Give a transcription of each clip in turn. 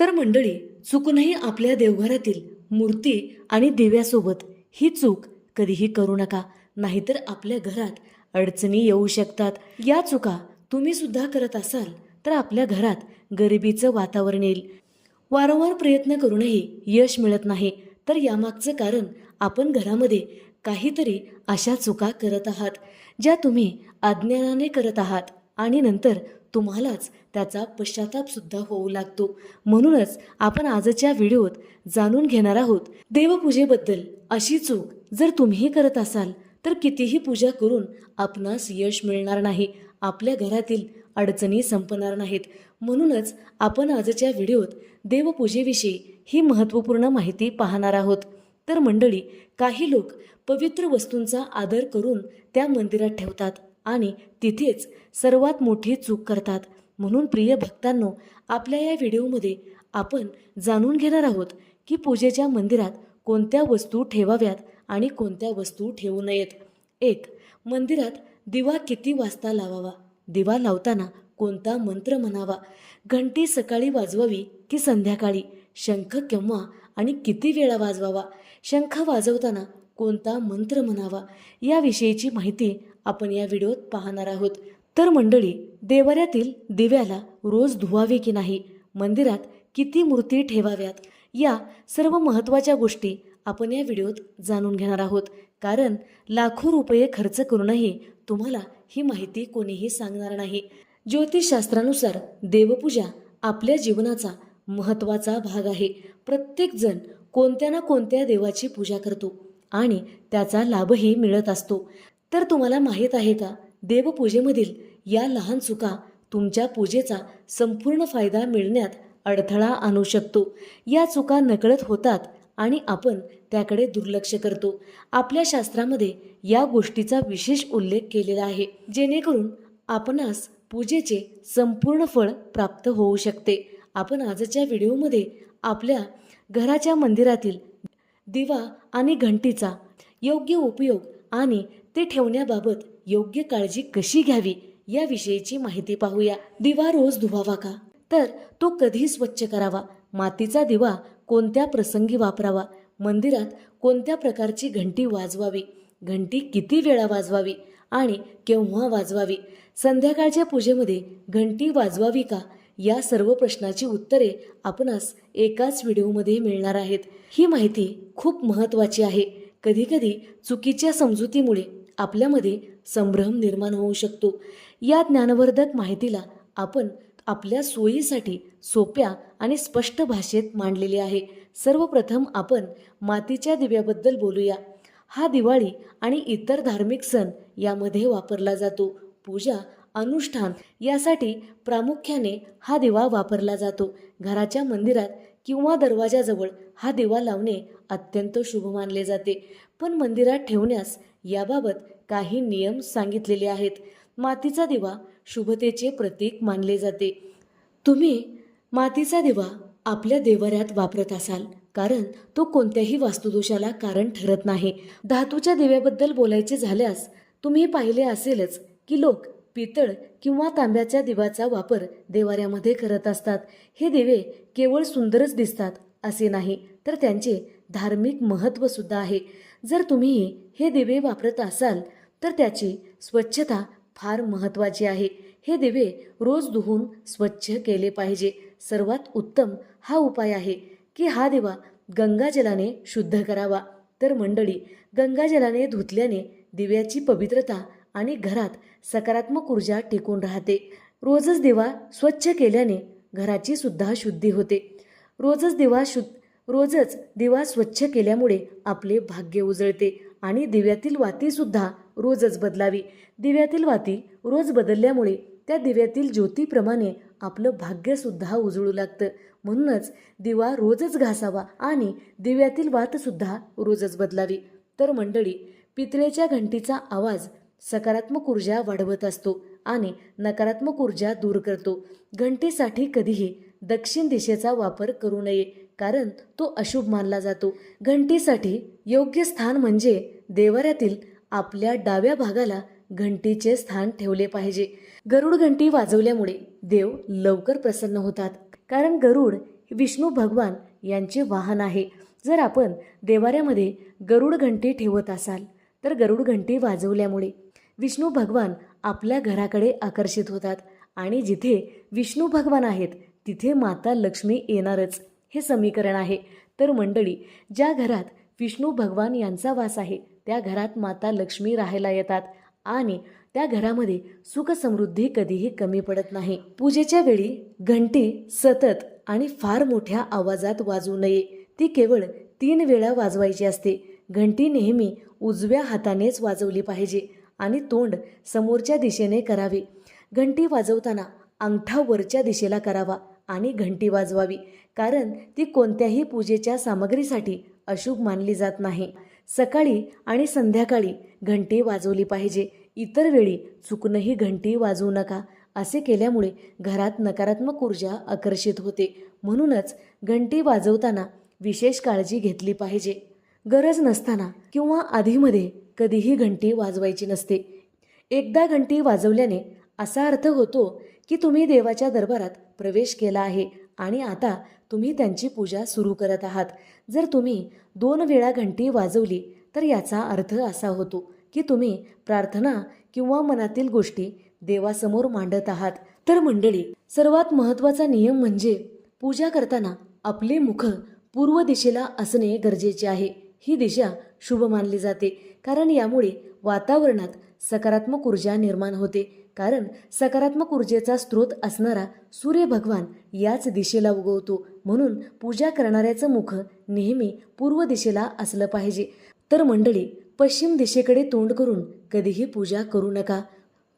तर मंडळी चुकूनही आपल्या देवघरातील मूर्ती आणि दिव्यासोबत ही चूक कधीही करू नका. नाहीतर आपल्या घरात अडचणी येऊ शकतात. या चुका तुम्ही सुद्धा करत असाल तर आपल्या घरात गरिबीचं वातावरण येईल. वारंवार प्रयत्न करूनही यश मिळत नाही. तर यामागचं कारण आपण घरामध्ये काहीतरी अशा चुका करत आहात ज्या तुम्ही अज्ञानाने करत आहात. आणि नंतर तुम्हालाच त्याचा पश्चातापसुद्धा होऊ लागतो. म्हणूनच आपण आजच्या व्हिडिओत जाणून घेणार आहोत देवपूजेबद्दल. अशी चूक जर तुम्ही करत असाल तर कितीही पूजा करून आपणास यश मिळणार नाही. आपल्या घरातील अडचणी संपणार नाहीत. म्हणूनच आपण आजच्या व्हिडिओत देवपूजेविषयी ही महत्त्वपूर्ण माहिती पाहणार आहोत. तर मंडळी काही लोक पवित्र वस्तूंचा आदर करून त्या मंदिरात ठेवतात. आणि तिथेच सर्वात मोठी चूक करतात. म्हणून प्रिय भक्तांनो आपल्या या व्हिडिओमध्ये आपण जाणून घेणार आहोत की पूजेच्या मंदिरात कोणत्या वस्तू ठेवाव्यात आणि कोणत्या वस्तू ठेवू नयेत. एक मंदिरात दिवा किती वाजता लावावा? दिवा लावताना कोणता मंत्र म्हणावा? घंटी सकाळी वाजवावी की संध्याकाळी? शंख केव्हा आणि किती वेळा वाजवावा? शंख वाजवताना कोणता मंत्र म्हणावा? याविषयीची माहिती आपण या व्हिडिओत पाहणार आहोत. तर मंडळी देवाऱ्यातील दिव्याला रोज धुवावे की नाही? मंदिरात किती मूर्ती ठेवाव्यात? या सर्व महत्त्वाच्या गोष्टी आपण या व्हिडिओत जाणून घेणार आहोत. कारण लाखो रुपये खर्च करूनही तुम्हाला ही माहिती कोणीही सांगणार नाही. ज्योतिषशास्त्रानुसार देवपूजा आपल्या जीवनाचा महत्त्वाचा भाग आहे. प्रत्येकजण कोणत्या ना कोणत्या देवाची पूजा करतो आणि त्याचा लाभही मिळत असतो. तर तुम्हाला माहीत आहे का? देवपूजेमधील या लहान चुका तुमच्या पूजेचा संपूर्ण फायदा मिळण्यात अडथळा आणू शकतो. या चुका नकळत होतात आणि आपण त्याकडे दुर्लक्ष करतो. आपल्या शास्त्रामध्ये या गोष्टीचा विशेष उल्लेख केलेला आहे. जेणेकरून आपणास पूजेचे संपूर्ण फळ प्राप्त होऊ शकते. आपण आजच्या व्हिडिओमध्ये आपल्या घराच्या मंदिरातील दिवा आणि घंटीचा योग्य उपयोग आणि ते ठेवण्याबाबत योग्य काळजी कशी घ्यावी याविषयीची माहिती पाहूया. दिवा रोज धुवावा का? तर तो कधी स्वच्छ करावा. मातीचा दिवा कोणत्या प्रसंगी वापरावा? मंदिरात कोणत्या प्रकारची घंटी वाजवावी? घंटी किती वेळा वाजवावी आणि केव्हा वाजवावी? संध्याकाळच्या पूजेमध्ये घंटी वाजवावी का? या सर्व प्रश्नाची उत्तरे आपणास एकाच व्हिडिओमध्ये मिळणार आहेत. ही माहिती खूप महत्त्वाची आहे. कधीकधी चुकीच्या समजुतीमुळे आपल्यामध्ये संभ्रम निर्माण होऊ शकतो. या ज्ञानवर्धक माहितीला आपण आपल्या सोयीसाठी सोप्या आणि स्पष्ट भाषेत मांडलेली आहे. सर्वप्रथम आपण मातीच्या दिव्याबद्दल बोलूया. हा दिवाळी आणि इतर धार्मिक सण यामध्ये वापरला जातो. पूजा अनुष्ठान यासाठी प्रामुख्याने हा दिवा वापरला जातो. घराच्या मंदिरात किंवा दरवाजाजवळ हा दिवा लावणे अत्यंत शुभ मानले जाते. पण मंदिरात ठेवण्यास याबाबत काही नियम सांगितलेले आहेत. मातीचा दिवा शुभतेचे प्रतीक मानले जाते. तुम्ही मातीचा दिवा आपल्या देवाऱ्यात वापरत असाल कारण तो कोणत्याही वास्तुदोषाला कारण ठरत नाही. धातूच्या दिव्याबद्दल बोलायचे झाल्यास तुम्ही पाहिले असेलच की लोक पितळ किंवा तांब्याच्या दिव्याचा वापर देवाऱ्यामध्ये करत असतात. हे दिवे केवळ सुंदरच दिसतात असे नाही तर त्यांचे धार्मिक महत्त्वसुद्धा आहे. जर तुम्ही हे दिवे वापरत असाल तर त्याची स्वच्छता फार महत्त्वाची आहे. हे दिवे रोज धुवून स्वच्छ केले पाहिजे. सर्वात उत्तम हा उपाय आहे की हा दिवा गंगाजलाने शुद्ध करावा. तर मंडळी गंगाजलाने धुतल्याने दिव्याची पवित्रता आणि घरात सकारात्मक ऊर्जा टिकून राहते. रोजच दिवा स्वच्छ केल्याने घराची सुद्धा शुद्धी होते. रोजच दिवा शुद्ध रोजच दिवा स्वच्छ केल्यामुळे आपले भाग्य उजळते आणि दिव्यातील वातीसुद्धा रोजच बदलावी. दिव्यातील वाती रोज बदलल्यामुळे त्या दिव्यातील ज्योतीप्रमाणे आपलं भाग्यसुद्धा उजळू लागतं. म्हणूनच दिवा रोजच घासावा आणि दिव्यातील वातसुद्धा रोजच बदलावी. तर मंडळी पितळेच्या घंटीचा आवाज सकारात्मक ऊर्जा वाढवत असतो आणि नकारात्मक ऊर्जा दूर करतो. घंटीसाठी कधीही दक्षिण दिशेचा वापर करू नये. कारण तो अशुभ मानला जातो. घंटीसाठी योग्य स्थान म्हणजे देवाऱ्यातील आपल्या डाव्या भागाला घंटीचे स्थान ठेवले पाहिजे. गरुड घंटी वाजवल्यामुळे देव लवकर प्रसन्न होतात. कारण गरुड विष्णू भगवान यांचे वाहन आहे. जर आपण देवाऱ्यामध्ये गरुड घंटी ठेवत असाल तर गरुड घंटी वाजवल्यामुळे विष्णू भगवान आपल्या घराकडे आकर्षित होतात आणि जिथे विष्णू भगवान आहेत तिथे माता लक्ष्मी येणारच. हे समीकरण आहे. तर मंडळी ज्या घरात विष्णू भगवान यांचा वास आहे त्या घरात माता लक्ष्मी राहायला येतात आणि त्या घरामध्ये सुखसमृद्धी कधीही कमी पडत नाही. पूजेच्या वेळी घंटी सतत आणि फार मोठ्या आवाजात वाजू नये. ती केवळ तीन वेळा वाजवायची असते. घंटी नेहमी उजव्या हातानेच वाजवली पाहिजे आणि तोंड समोरच्या दिशेने करावे. घंटी वाजवताना अंगठा वरच्या दिशेला करावा. आणि घंटी वाजवावी. कारण ती कोणत्याही पूजेच्या सामग्रीसाठी अशुभ मानली जात नाही. सकाळी आणि संध्याकाळी घंटी वाजवली पाहिजे. इतर वेळी चुकूनही घंटी वाजवू नका असे केल्यामुळे घरात नकारात्मक ऊर्जा आकर्षित होते. म्हणूनच घंटी वाजवताना विशेष काळजी घेतली पाहिजे. गरज नसताना किंवा आधीमध्ये कधीही घंटी वाजवायची नसते. एकदा घंटी वाजवल्याने असा अर्थ होतो की तुम्ही देवाच्या दरबारात प्रवेश केला आहे आणि आता तुम्ही त्यांची पूजा सुरू करत आहात. जर तुम्ही दोन वेळा घंटी वाजवली तर याचा अर्थ असा होतो की तुम्ही प्रार्थना किंवा मनातील गोष्टी देवासमोर मांडत आहात. तर मंडळी सर्वात महत्त्वाचा नियम म्हणजे पूजा करताना आपले मुख पूर्व दिशेला असणे गरजेचे आहे. ही दिशा शुभ मानली जाते कारण यामुळे वातावरणात सकारात्मक ऊर्जा निर्माण होते. कारण सकारात्मक ऊर्जेचा स्रोत असणारा सूर्य भगवान याच दिशेला उगवतो. म्हणून पूजा करणाऱ्याचं मुख नेहमी पूर्व दिशेला असलं पाहिजे. तर मंडळी पश्चिम दिशेकडे तोंड करून कधीही पूजा करू नका.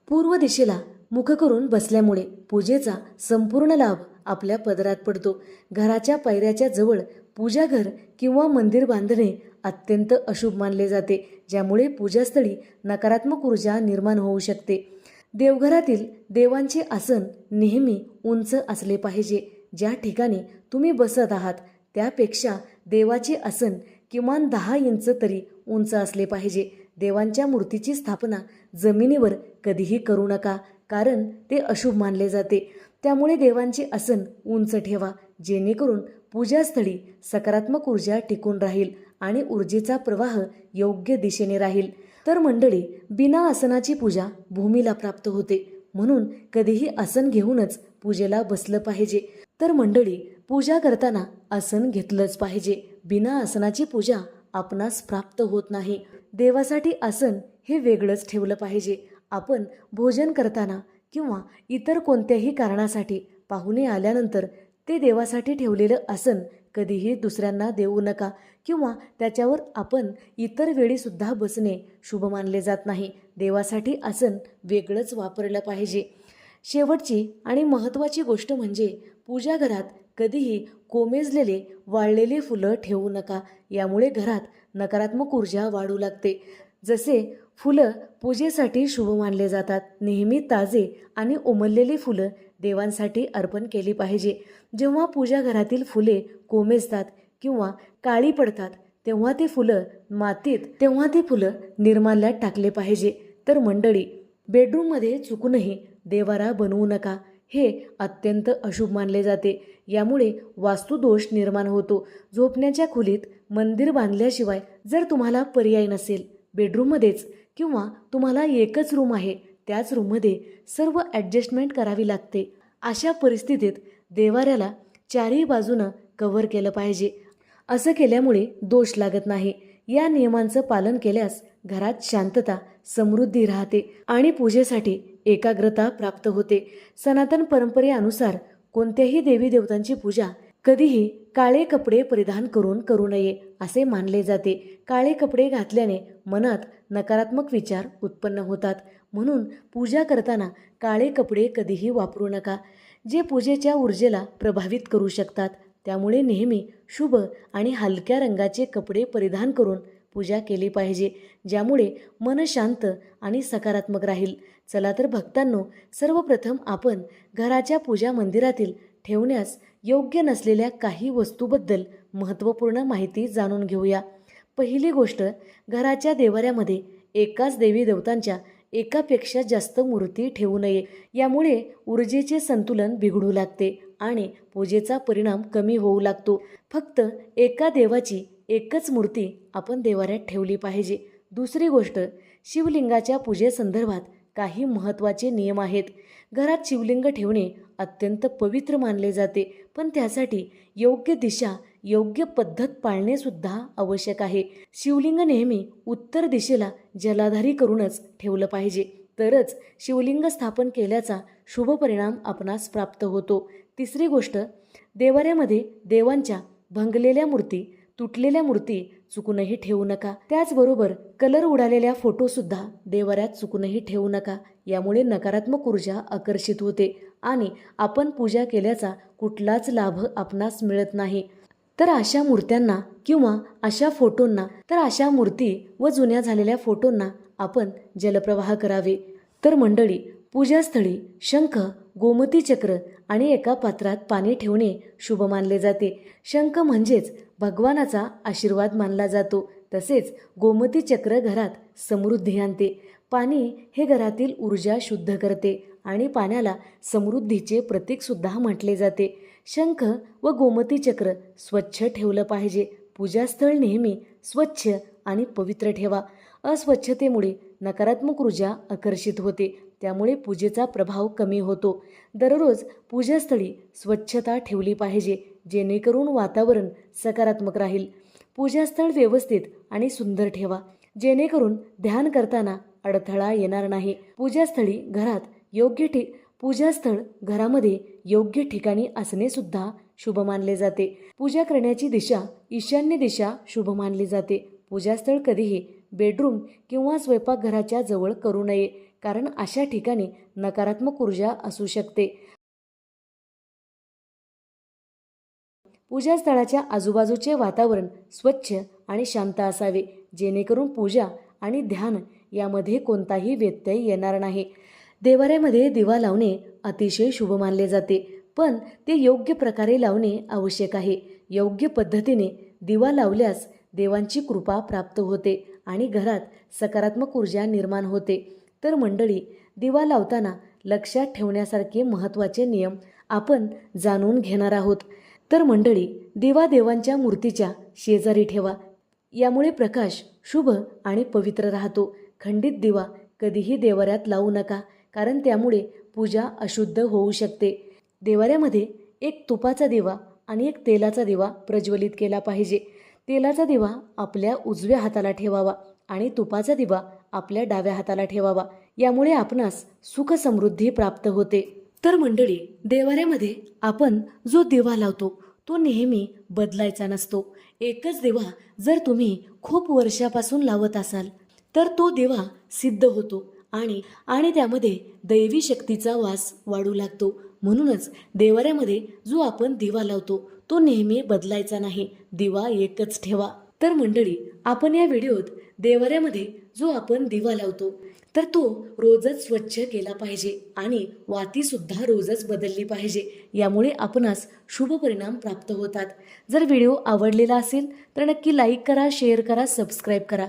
पूर्व दिशेला मुख करून बसल्यामुळे पूजेचा संपूर्ण लाभ आपल्या पदरात पडतो. घराच्या पायऱ्याच्या जवळ पूजाघर किंवा मंदिर बांधणे अत्यंत अशुभ मानले जाते ज्यामुळे पूजास्थळी नकारात्मक ऊर्जा निर्माण होऊ शकते. देवघरातील देवांचे आसन नेहमी उंच असले पाहिजे. ज्या ठिकाणी तुम्ही बसत आहात त्यापेक्षा देवाचे आसन किमान दहा इंच तरी उंच असले पाहिजे. देवांच्या मूर्तीची स्थापना जमिनीवर कधीही करू नका कारण ते अशुभ मानले जाते. त्यामुळे देवांचे आसन उंच ठेवा जेणेकरून पूजास्थळी सकारात्मक ऊर्जा टिकून राहील. आणि ऊर्जेचा प्रवाह योग्य दिशेने राहील. तर मंडळी बिना आसनाची पूजा भूमीला प्राप्त होते. म्हणून कधीही आसन घेऊनच पूजेला बसलं पाहिजे. तर मंडळी पूजा करताना आसन घेतलंच पाहिजे. बिना आसनाची पूजा आपणास प्राप्त होत नाही. देवासाठी आसन हे वेगळंच ठेवलं पाहिजे. आपण भोजन करताना किंवा इतर कोणत्याही कारणासाठी पाहुणे आल्यानंतर ते देवासाठी ठेवलेलं आसन कधीही दुसऱ्यांना देऊ नका किंवा त्याच्यावर आपण इतर वेळीसुद्धा बसणे शुभ मानले जात नाही. देवासाठी आसन वेगळंच वापरलं पाहिजे. शेवटची आणि महत्त्वाची गोष्ट म्हणजे पूजाघरात कधीही कोमेजलेले वाळलेले फुलं ठेवू नका. यामुळे घरात नकारात्मक ऊर्जा वाढू लागते. जसे फुलं पूजेसाठी शुभ मानले जातात नेहमी ताजे आणि उमललेली फुलं देवांसाठी अर्पण केली पाहिजे. जेव्हा पूजा घरातील फुले कोमेजतात किंवा काळी पडतात तेव्हा ते फुलं मातीत तेव्हा ते फुलं निर्माल्यात टाकले पाहिजे. तर मंडळी बेडरूममध्ये चुकूनही देवारा बनवू नका. हे अत्यंत अशुभ मानले जाते. यामुळे वास्तुदोष निर्माण होतो. झोपण्याच्या खोलीत मंदिर बांधल्याशिवाय जर तुम्हाला पर्याय नसेल बेडरूममध्येच किंवा तुम्हाला एकच रूम आहे त्याच रूममध्ये सर्व ॲडजस्टमेंट करावी लागते. अशा परिस्थितीत देवाऱ्याला चारही बाजूनं कव्हर केलं पाहिजे. असं केल्यामुळे दोष लागत नाही. या नियमांचं पालन केल्यास घरात शांतता समृद्धी राहते आणि पूजेसाठी एकाग्रता प्राप्त होते. सनातन परंपरेनुसार कोणत्याही देवी देवतांची पूजा कधीही काळे कपडे परिधान करून करू नये असे मानले जाते. काळे कपडे घातल्याने मनात नकारात्मक विचार उत्पन्न होतात. म्हणून पूजा करताना काळे कपडे कधीही वापरू नका. जे पूजेच्या ऊर्जेला प्रभावित करू शकतात त्यामुळे नेहमी शुभ आणि हलक्या रंगाचे कपडे परिधान करून पूजा केली पाहिजे ज्यामुळे मन शांत आणि सकारात्मक राहील. चला तर भक्तांनो सर्वप्रथम आपण घराच्या पूजा मंदिरातील ठेवण्यास योग्य नसलेल्या काही वस्तूबद्दल महत्त्वपूर्ण माहिती जाणून घेऊया. पहिली गोष्ट घराच्या देवाऱ्यामध्ये एकाच देवी देवतांच्या एकापेक्षा जास्त मूर्ती ठेवू नये. यामुळे ऊर्जेचे संतुलन बिघडू लागते आणि पूजेचा परिणाम कमी होऊ लागतो. फक्त एका देवाची एकच मूर्ती आपण देवाऱ्यात ठेवली पाहिजे. दुसरी गोष्ट शिवलिंगाच्या पूजेसंदर्भात काही महत्त्वाचे नियम आहेत. घरात शिवलिंग ठेवणे अत्यंत पवित्र मानले जाते पण त्यासाठी योग्य दिशा योग्य पद्धत पाळणे सुद्धा आवश्यक आहे. शिवलिंग नेहमी उत्तर दिशेला जलाधारी करूनच ठेवलं पाहिजे. तरच शिवलिंग स्थापन केल्याचा शुभ परिणाम आपणास प्राप्त होतो. तिसरी गोष्ट देवाऱ्यामध्ये देवांच्या भंगलेल्या मूर्ती तुटलेल्या मूर्ती चुकूनही ठेवू नका. त्याचबरोबर कलर उडालेल्या फोटोसुद्धा देवाऱ्यात चुकूनही ठेवू नका. यामुळे नकारात्मक ऊर्जा आकर्षित होते आणि आपण पूजा केल्याचा कुठलाच लाभ आपणास मिळत नाही. तर अशा मूर्त्यांना किंवा अशा फोटोंना तर अशा मूर्ती व जुन्या झालेल्या फोटोंना आपण जलप्रवाह करावे. तर मंडळी पूजास्थळी शंख गोमती चक्र आणि एका पात्रात पाणी ठेवणे शुभ मानले जाते. शंख म्हणजेच भगवानाचा आशीर्वाद मानला जातो. तसेच गोमती चक्र घरात समृद्धी आणते. पाणी हे घरातील ऊर्जा शुद्ध करते आणि पाण्याला समृद्धीचे प्रतीकसुद्धा म्हटले जाते. शंख व गोमती चक्र स्वच्छ ठेवलं पाहिजे. पूजास्थळ नेहमी स्वच्छ आणि पवित्र ठेवा. अस्वच्छतेमुळे नकारात्मक ऊर्जा आकर्षित होते. त्यामुळे पूजेचा प्रभाव कमी होतो. दररोज पूजास्थळी स्वच्छता ठेवली पाहिजे जेणेकरून वातावरण सकारात्मक राहील. पूजास्थळ व्यवस्थित आणि सुंदर ठेवा. जेणेकरून ध्यान करताना अडथळा येणार नाही. पूजास्थळी घरात योग्य ठि पूजास्थळ घरामध्ये योग्य ठिकाणी असणे सुद्धा शुभ मानले जाते. पूजा करण्याची दिशा ईशान्य दिशा शुभ मानली जाते. पूजास्थळ कधीही बेडरूम किंवा स्वयंपाकघराच्या जवळ करू नये कारण अशा ठिकाणी नकारात्मक ऊर्जा असू शकते. पूजास्थळाच्या आजूबाजूचे वातावरण स्वच्छ आणि शांत असावे जेणेकरून पूजा आणि ध्यान यामध्ये कोणताही व्यत्यय येणार नाही. देवाऱ्यामध्ये दिवा लावणे अतिशय शुभ मानले जाते पण ते योग्य प्रकारे लावणे आवश्यक आहे. योग्य पद्धतीने दिवा लावल्यास देवांची कृपा प्राप्त होते आणि घरात सकारात्मक ऊर्जा निर्माण होते. तर मंडळी दिवा लावताना लक्षात ठेवण्यासारखे महत्त्वाचे नियम आपण जाणून घेणार आहोत. तर मंडळी दिवा देवांच्या मूर्तीच्या शेजारी ठेवा. यामुळे प्रकाश शुभ आणि पवित्र राहतो. खंडित दिवा कधीही देवाऱ्यात लावू नका कारण त्यामुळे पूजा अशुद्ध होऊ शकते. देवाऱ्यामध्ये एक तुपाचा दिवा आणि एक तेलाचा दिवा प्रज्वलित केला पाहिजे. तेलाचा दिवा आपल्या उजव्या हाताला ठेवावा आणि तुपाचा दिवा आपल्या डाव्या हाताला ठेवावा. यामुळे आपणास सुख समृद्धी प्राप्त होते. तर मंडळी देवाऱ्यामध्ये आपण जो दिवा लावतो तो नेहमी बदलायचा नसतो. एकच दिवा जर तुम्ही खूप वर्षापासून लावत असाल तर तो दिवा सिद्ध होतो आणि आणि त्यामध्ये दैवी शक्तीचा वास वाढू लागतो. म्हणूनच देवाऱ्यामध्ये जो आपण दिवा लावतो तो नेहमी बदलायचा नाही. दिवा एकच ठेवा. तर मंडळी आपण या व्हिडिओत देवाऱ्यामध्ये जो आपण दिवा लावतो तर तो रोजच स्वच्छ केला पाहिजे आणि वातीसुद्धा रोजच बदलली पाहिजे. यामुळे आपणास शुभ परिणाम प्राप्त होतात. जर व्हिडिओ आवडलेला असेल तर नक्की लाईक करा शेअर करा सबस्क्राईब करा.